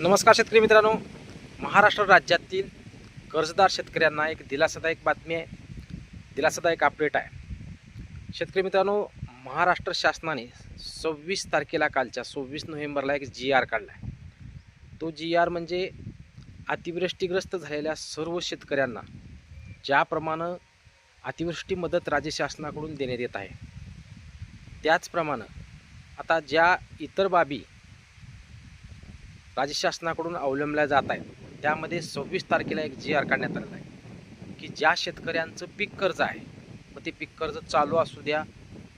नमस्कार शेतकरी मित्रांनो. महाराष्ट्र राज्यातील कर्जदार शेतकऱ्यांना एक दिलासादायक बातमी आहे. दिलासादायक अपडेट आहे. शेतकरी मित्रांनो महाराष्ट्र शासनाने सव्वीस तारखेला कालच्या सव्वीस नोव्हेंबरला एक जी आर काढला आहे तो जी आर म्हणजे अतिवृष्टीग्रस्त झालेल्या सर्व शेतकऱ्यांना ज्याप्रमाणे अतिवृष्टी मदत राज्य शासनाकडून देण्यात येत आहे. त्याचप्रमाणे आता ज्या इतर बाबी राज्य शासनाकडून अवलंबल्या जात आहेत. त्यामध्ये सव्वीस तारखेला एक जी आर काढण्यात आलेला आहे. की ज्या शेतकऱ्यांचं पीक कर्ज आहे मग ते पीक कर्ज चालू असू द्या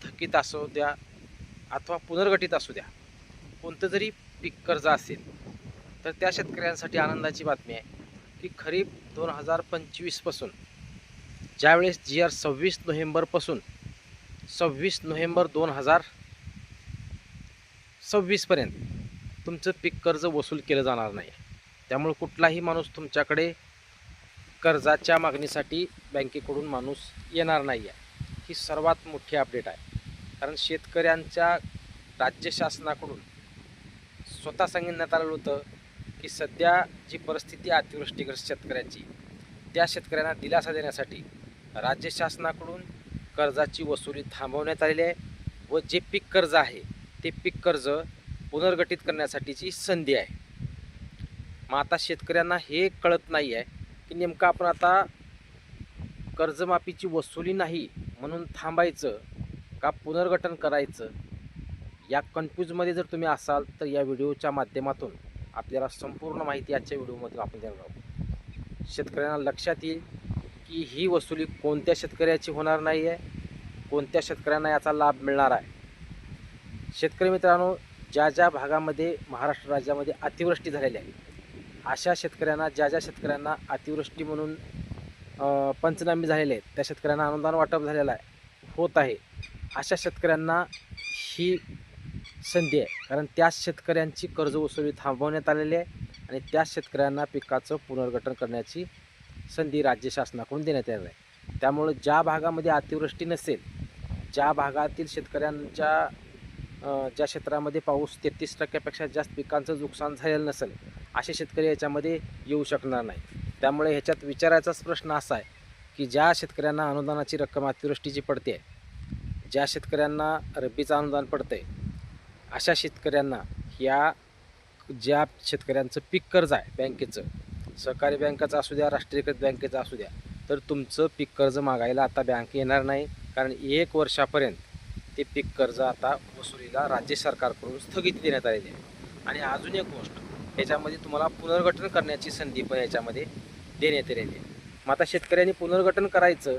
थकीत असू द्या अथवा पुनर्गठित असू द्या. कोणतं जरी पीक कर्ज असेल तर त्या शेतकऱ्यांसाठी आनंदाची बातमी आहे की खरीप दोन हजार पंचवीसपासून ज्यावेळेस जी आर सव्वीस नोव्हेंबरपासून सव्वीस नोव्हेंबर दोन हजार सव्वीसपर्यंत तुमचं पीक कर्ज वसूल केलं जाणार नाही. त्यामुळे कुठलाही माणूस तुमच्याकडे कर्जाच्या मागणीसाठी बँकेकडून माणूस येणार नाही आहे ही सर्वात मोठी अपडेट आहे. कारण शेतकऱ्यांच्या राज्य शासनाकडून स्वतः सांगण्यात आलेलं होतं की सध्या जी परिस्थिती अतिवृष्टीग्रस्त शेतकऱ्यांची त्या शेतकऱ्यांना दिलासा देण्यासाठी राज्य शासनाकडून कर्जाची वसुली थांबवण्यात आलेली आहे व जे पीक कर्ज आहे ते पीक कर्ज पुनर्गठित करण्यासाठीची संधी आहे. मग आता शेतकऱ्यांना हे कळत नाही आहे की नेमकं आपण आता कर्जमाफीची वसुली नाही म्हणून थांबायचं का पुनर्गठन करायचं? या कन्फ्यूजमध्ये जर तुम्ही असाल तर या व्हिडिओच्या माध्यमातून आपल्याला संपूर्ण माहिती आजच्या व्हिडिओमधून आपण देणार आहोत. शेतकऱ्यांना लक्षात येईल की ही वसुली कोणत्या शेतकऱ्याची होणार नाही आहे कोणत्या शेतकऱ्यांना याचा लाभ मिळणार आहे? शेतकरी मित्रांनो ज्या ज्या भागामध्ये महाराष्ट्र राज्यामध्ये अतिवृष्टी झालेली आहे अशा शेतकऱ्यांना ज्या ज्या शेतकऱ्यांना अतिवृष्टी म्हणून पंचनामे झालेले आहेत त्या शेतकऱ्यांना अनुदान वाटप झालेलं आहे होत आहे अशा शेतकऱ्यांना ही संधी आहे. कारण त्या शेतकऱ्यांची कर्ज वसुली थांबवण्यात आलेली आहे आणि त्या शेतकऱ्यांना पिकाचं पुनर्गठन करण्याची संधी राज्य शासनाकडून देण्यात येणार आहे. त्यामुळं ज्या भागामध्ये अतिवृष्टी नसेल ज्या भागातील शेतकऱ्यांच्या ज्या क्षेत्रामध्ये पाऊस तेहतीस टक्क्यापेक्षा जास्त पिकांचं नुकसान झालेलं नसेल असे शेतकरी याच्यामध्ये येऊ शकणार नाही. त्यामुळे ह्याच्यात विचारायचाच प्रश्न असा आहे की ज्या शेतकऱ्यांना अनुदानाची रक्कम अतिवृष्टीची पडते आहे ज्या शेतकऱ्यांना रब्बीचं अनुदान पडतं आहे अशा शेतकऱ्यांना या ज्या शेतकऱ्यांचं पीक कर्ज आहे बँकेचं सहकारी बँकेचं असू द्या राष्ट्रीयकृत बँकेचं असू द्या तर तुमचं पीक कर्ज मागायला आता बँक येणार नाही कारण एक वर्षापर्यंत ते पीक कर्ज आता वसुलीला राज्य सरकारकडून स्थगिती देण्यात आलेली आहे. आणि अजून एक गोष्ट याच्यामध्ये तुम्हाला पुनर्गठन करण्याची संधी पण याच्यामध्ये देण्यात आलेली आहे. मग आता शेतकऱ्यांनी पुनर्गठन करायचं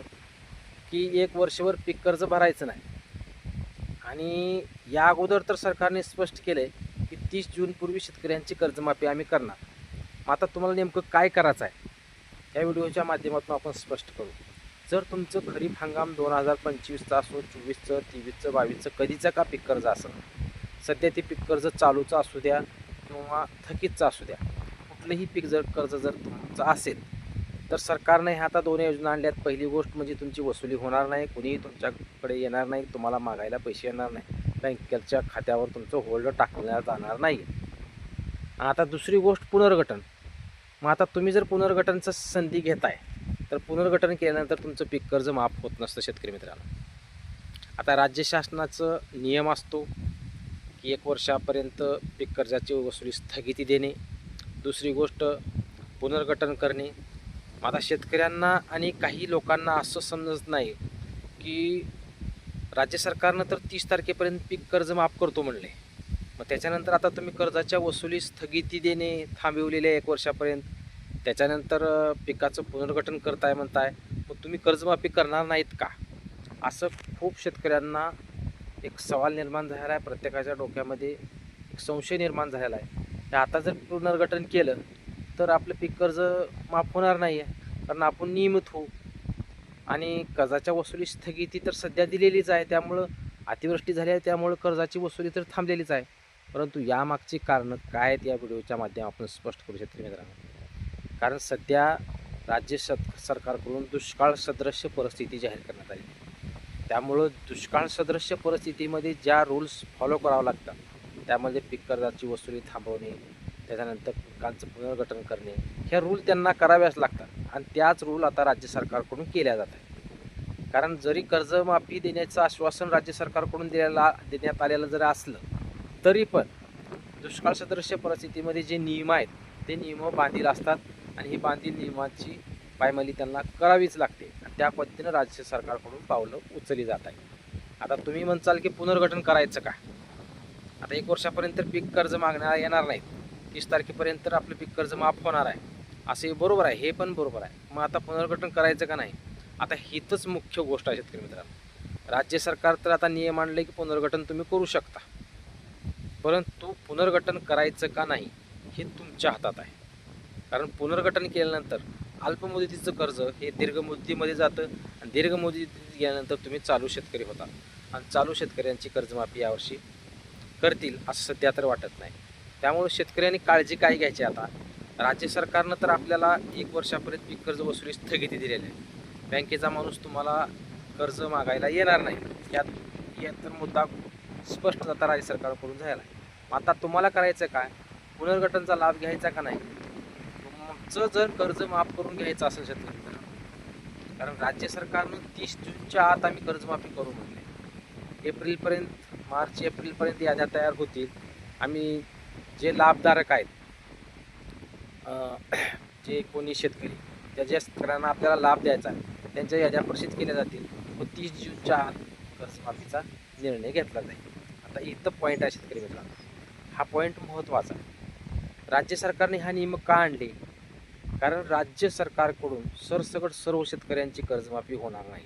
की एक वर्षभर पीक कर्ज भरायचं नाही. आणि या अगोदर तर सरकारने स्पष्ट केलं आहे की तीस जूनपूर्वी शेतकऱ्यांची कर्जमाफी आम्ही करणार. मग आता तुम्हाला नेमकं काय करायचं आहे? या व्हिडिओच्या माध्यमातून आपण स्पष्ट करू. जर तुमचं खरीप हंगाम दोन हजार पंचवीसचा असो चोवीसचं तेवीसचं बावीसचं कधीचं का पीक कर्ज असं सध्या ते पीक कर्ज चालूचं असू द्या किंवा थकीतचं असू द्या. कुठलंही पीक जर कर्ज जर तुमचं असेल तर सरकारने ह्या आता दोन योजना आणल्यात. पहिली गोष्ट म्हणजे तुमची वसुली होणार नाही कुणीही तुमच्याकडे येणार नाही तुम्हाला मागायला पैसे येणार नाही. बँकेच्या खात्यावर तुमचं होल्ड टाकल्या जाणार नाही. आता दुसरी गोष्ट पुनर्गठन. मग आता तुम्ही जर पुनर्गठनचं संधी घेताय तर पुनर्गठन केल्यानंतर तुमचं पीक कर्ज माफ होत नसतं शेतकरी मित्रांनो. आता राज्य शासनाचं नियम असतो की एक वर्षापर्यंत पीक कर्जाची वसुली स्थगिती देणे दुसरी गोष्ट पुनर्गठन करणे. आता शेतकऱ्यांना आणि काही लोकांना असं समजत नाही की राज्य सरकारनं तर तीस तारखेपर्यंत पीक कर्ज माफ करतो म्हणले. मग त्याच्यानंतर आता तुम्ही कर्जाच्या वसुली स्थगिती देणे थांबवलेले आहे एक वर्षापर्यंत. त्याच्यानंतर पिकाचं पुनर्गठन करताय म्हणताय मग तुम्ही कर्जमाफी करणार नाहीत का? असं खूप शेतकऱ्यांना एक सवाल निर्माण झालेला आहे प्रत्येकाच्या डोक्यामध्ये एक संशय निर्माण झालेला आहे. आता जर पुनर्गठन केलं तर आपलं पीक कर्ज माफ होणार नाही आहे कारण आपण नियमित होऊ. आणि कर्जाच्या वसुली स्थगिती तर सध्या दिलेलीच आहे त्यामुळं अतिवृष्टी झाली आहे त्यामुळं कर्जाची वसुली तर थांबलेलीच आहे. परंतु यामागची कारणं काय आहेत या व्हिडिओच्या माध्यमातून स्पष्ट करू शेतकरी मित्रांनो. कारण सध्या राज्य सत सरकारकडून दुष्काळ सदृश्य परिस्थिती जाहीर करण्यात आली. त्यामुळं दुष्काळ सदृश्य परिस्थितीमध्ये ज्या रूल्स फॉलो करावं लागतात त्यामध्ये पीक कर्जाची वसुली थांबवणे त्याच्यानंतर पिकांचं पुनर्गठन करणे ह्या रूल त्यांना कराव्याच लागतात आणि त्याच रूल आता राज्य सरकारकडून केल्या जात आहेत. कारण जरी कर्जमाफी देण्याचं आश्वासन राज्य सरकारकडून दिलेला देण्यात आलेलं जरी असलं तरी पण दुष्काळ सदृश्य परिस्थितीमध्ये जे नियम आहेत ते नियम बांधील असतात. आणि ही बांधील नियमाची पायमली त्यांना करावीच लागते. आणि त्या पद्धतीनं राज्य सरकारकडून पावलं उचलली जात आहे आता तुम्ही म्हणचाल की पुनर्गठन करायचं का? आता एक वर्षापर्यंत पीक कर्ज मागण्याला येणार नाहीत. तीस तारखेपर्यंत तर आपलं पीक कर्ज माफ होणार आहे. असे बरोबर आहे हे पण बरोबर आहे. मग आता पुनर्गठन करायचं का नाही? आता हीच मुख्य गोष्ट आहे शेतकरी मित्रांनो. राज्य सरकार तर आता नियम आणले की पुनर्गठन तुम्ही करू शकता. परंतु पुनर्गठन करायचं का नाही हे तुमच्या हातात आहे. कारण पुनर्गठन केल्यानंतर अल्पमुदतीचं कर्ज हे दीर्घ मुदतीमध्ये जातं आणि दीर्घ मुदतीत गेल्यानंतर तुम्ही चालू शेतकरी होता. आणि चालू शेतकऱ्यांची कर्जमाफी यावर्षी करतील असं सध्या तर वाटत नाही. त्यामुळे शेतकऱ्यांनी काळजी काय घ्यायची आता? राज्य सरकारनं तर आपल्याला एक वर्षापर्यंत पीक कर्ज वसुली स्थगिती दिलेली आहे. बँकेचा माणूस तुम्हाला कर्ज मागायला येणार नाही. यात यात तर मुद्दा स्पष्ट जाता राज्य सरकारकडून झाला आहे. आता तुम्हाला करायचं काय? पुनर्गठनचा लाभ घ्यायचा का नाही? तुमचं जर कर्ज माफ करून घ्यायचं असेल शेतकरी कारण राज्य सरकारनं तीस जूनच्या आत आम्ही कर्जमाफी करू म्हटले एप्रिलपर्यंत मार्च एप्रिलपर्यंत याद्या तयार होतील. आम्ही जे लाभधारक आहेत जे कोणी शेतकरी त्या ज्या शेतकऱ्यांना आपल्याला लाभ द्यायचा आहे त्यांच्या याद्या प्रसिद्ध केल्या जातील. व तीस जूनच्या आत कर्जमाफीचा निर्णय घेतला जाईल. आता इथं पॉईंट आहे शेतकरी मित्रांनो. हा पॉईंट महत्त्वाचा आहे. राज्य सरकारने हा नियम का आणले? कारण राज्य सरकारकडून सरसकट सर्व शेतकऱ्यांची कर्जमाफी होणार नाही.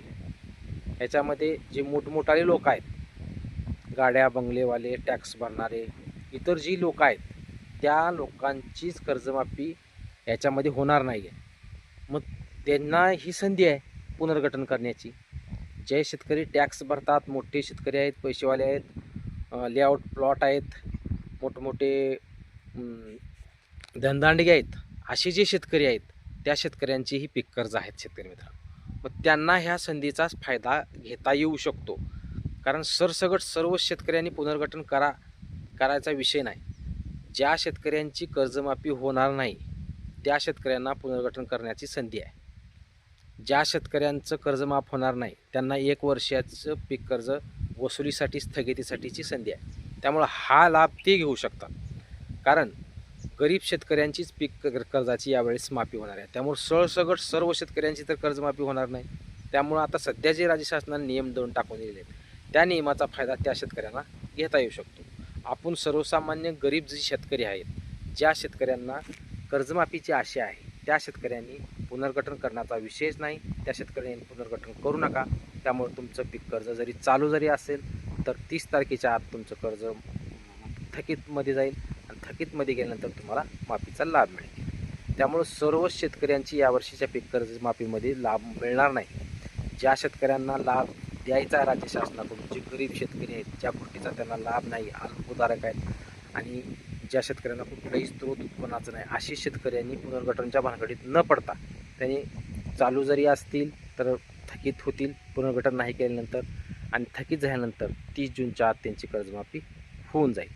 याच्यामध्ये जे मोठमोठाले लोक आहेत गाड्या बंगलेवाले टॅक्स भरणारे इतर जी लोक आहेत त्या लोकांचीच कर्जमाफी याच्यामध्ये होणार नाही आहे मग त्यांना ही संधी आहे पुनर्गठन करण्याची. जे शेतकरी टॅक्स भरतात मोठे शेतकरी आहेत पैसेवाले आहेत लेआउट प्लॉट आहेत मोठमोठे धनदांडगे आहेत असे जे शेतकरी आहेत त्या शेतकऱ्यांची ही पीक कर्ज आहेत शेतकरी मित्रांनो मग त्यांना ह्या संधीचाच फायदा घेता येऊ शकतो. कारण सरसगट सर्व शेतकऱ्यांनी पुनर्गठन करा करायचा विषय नाही. ज्या शेतकऱ्यांची कर्जमाफी होणार नाही त्या शेतकऱ्यांना पुनर्गठन करण्याची संधी आहे. ज्या शेतकऱ्यांचं कर्जमाफ होणार नाही त्यांना एक वर्षाचं पीक कर्ज वसुलीसाठी स्थगितीसाठीची संधी आहे. त्यामुळं हा लाभ ते घेऊ शकतात. कारण गरीब शेतकऱ्यांचीच पीक कर्जाची यावेळेस माफी होणार आहे. त्यामुळे सरसगट सर्व शेतकऱ्यांची तर कर्जमाफी होणार नाही. त्यामुळं आता सध्या जे राज्य शासनाने नियम देऊन टाकून दिलेले आहेत त्या नियमाचा फायदा त्या शेतकऱ्यांना घेता येऊ शकतो. आपण सर्वसामान्य गरीब जे शेतकरी आहेत ज्या शेतकऱ्यांना कर्जमाफीची आशा आहे त्या शेतकऱ्यांनी पुनर्गठन करण्याचा विषयच नाही. त्या शेतकऱ्यांनी पुनर्गठन करू नका. त्यामुळे तुमचं पीक कर्ज जरी चालू जरी असेल तर तीस तारखेच्या आत तुमचं कर्ज थकीतमध्ये जाईल. थकीतमध्ये गेल्यानंतर तुम्हाला माफीचा लाभ मिळेल. त्यामुळं सर्व शेतकऱ्यांची यावर्षीच्या पीक कर्ज माफीमध्ये लाभ मिळणार नाही. ज्या शेतकऱ्यांना लाभ द्यायचा आहे राज्य शासनाकडून जे गरीब शेतकरी आहेत ज्या गोष्टीचा त्यांना लाभ नाही अल्पधारक आहेत आणि ज्या शेतकऱ्यांना कुठलाही स्त्रोत उत्पन्नाचं नाही अशी शेतकऱ्यांनी पुनर्गठनच्या भानगडीत न पडता त्यांनी चालू जरी असतील तर थकीत होतील पुनर्गठन नाही केल्यानंतर आणि थकीत झाल्यानंतर तीस जूनच्या आत त्यांची कर्जमाफी होऊन जाईल.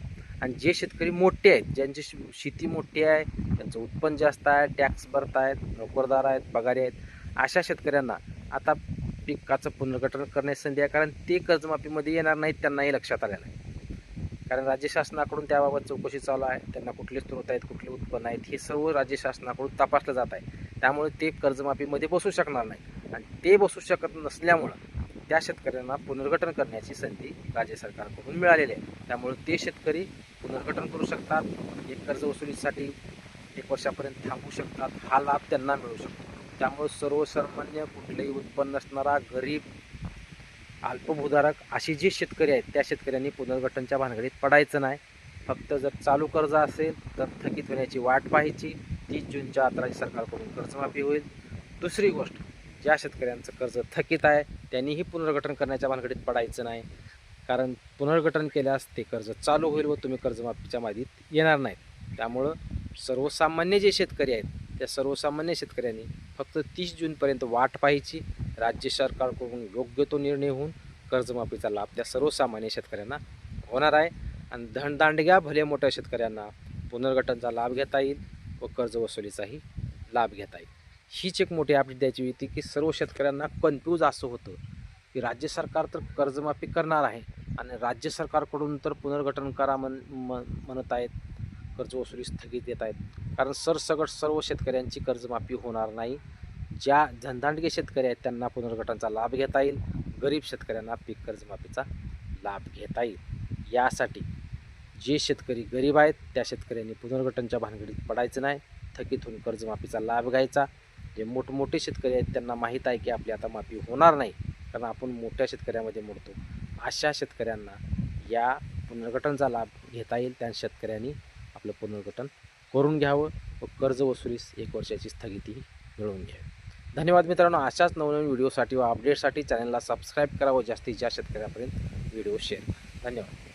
आणि जे शेतकरी मोठे आहेत ज्यांची शेती मोठी आहे त्यांचं उत्पन्न जास्त आहे टॅक्स भरत आहेत नोकरदार आहेत पगारी आहेत अशा शेतकऱ्यांना आता पिकाचं पुनर्गठन करण्याची संधी आहे. कारण ते कर्जमाफीमध्ये येणार नाहीत त्यांनाही लक्षात आलेलं आहे कारण राज्य शासनाकडून त्याबाबत चौकशी चालू आहे. त्यांना कुठले स्रोत आहेत कुठले उत्पन्न आहेत हे सर्व राज्य शासनाकडून तपासलं जात आहे. त्यामुळे ते कर्जमाफीमध्ये बसू शकणार नाही आणि ते बसू शकत नसल्यामुळं त्या शेतकऱ्यांना पुनर्गठन करण्याची संधी राज्य सरकारकडून मिळालेली आहे. त्यामुळे ते शेतकरी पुनर्गठन करू शकतात एक कर्ज वसुलीसाठी एक वर्षापर्यंत थांबू शकतात हा लाभ त्यांना मिळू शकतो. त्यामुळे सर्वसामान्य कुठलंही उत्पन्न असणारा गरीब अल्पभूधारक अशी जे शेतकरी आहेत त्या शेतकऱ्यांनी पुनर्गठनच्या भानगडीत पडायचं नाही. फक्त जर चालू कर्ज असेल तर थकीत होण्याची वाट पाहायची. तीस जूनच्या आत सरकारकडून कर्जमाफी होईल. दुसरी गोष्ट ज्या शेतकऱ्यांचं कर्ज थकीत आहे त्यांनीही पुनर्गठन करण्याच्या भानगडीत पडायचं नाही. कारण पुनर्गठन केल्यास ते कर्ज चालू होईल व तुम्ही कर्जमाफीच्या मादीत येणार नाहीत. त्यामुळं सर्वसामान्य जे शेतकरी आहेत त्या सर्वसामान्य शेतकऱ्यांनी फक्त तीस जूनपर्यंत वाट पाहायची. राज्य सरकारकडून योग्य तो निर्णय होऊन कर्जमाफीचा लाभ त्या सर्वसामान्य शेतकऱ्यांना होणार आहे. आणि धनदांडग्या भले मोठ्या शेतकऱ्यांना पुनर्गठनचा लाभ घेता येईल व कर्जवसुलीचाही लाभ घेता येईल. हीच एक मोठी अपडेट द्यायची होती की सर्व शेतकऱ्यांना कन्फ्यूज असं होतं. की राज्य सरकार तर कर्जमाफी करणार आहे आणि राज्य सरकारकडून तर पुनर्गठन करा म्हण म म्हणत आहेत कर्जवसुली स्थगित देत आहेत. कारण सरसगट सर्व शेतकऱ्यांची कर्जमाफी होणार नाही. ज्या धनदांडगे शेतकरी आहेत त्यांना पुनर्गठनचा लाभ घेता येईल. गरीब शेतकऱ्यांना पीक कर्जमाफीचा लाभ घेता येईल. यासाठी जे शेतकरी गरीब आहेत त्या शेतकऱ्यांनी पुनर्गठनच्या भानगडीत पडायचं नाही. थकीत होऊन कर्जमाफीचा लाभ घ्यायचा. जे मोठमोठे शेतकरी आहेत त्यांना माहीत आहे की आपली आता माफी होणार नाही. कारण आपण मोठ्या शेतकऱ्यामध्ये मोडतो. अशा शेतकऱ्यांना या पुनर्गठनचा लाभ घेता येईल. त्या शेतकऱ्यांनी आपलं पुनर्गठन करून घ्यावं व कर्ज वसुलीस एक वर्षाची स्थगिती मिळवून घ्यावी धन्यवाद मित्रांनो. अशाच नवनवीन व्हिडिओसाठी व अपडेटसाठी चॅनलला सबस्क्राईब करा व जास्तीत जास्त शेतकऱ्यापर्यंत व्हिडिओ शेअर करा. धन्यवाद.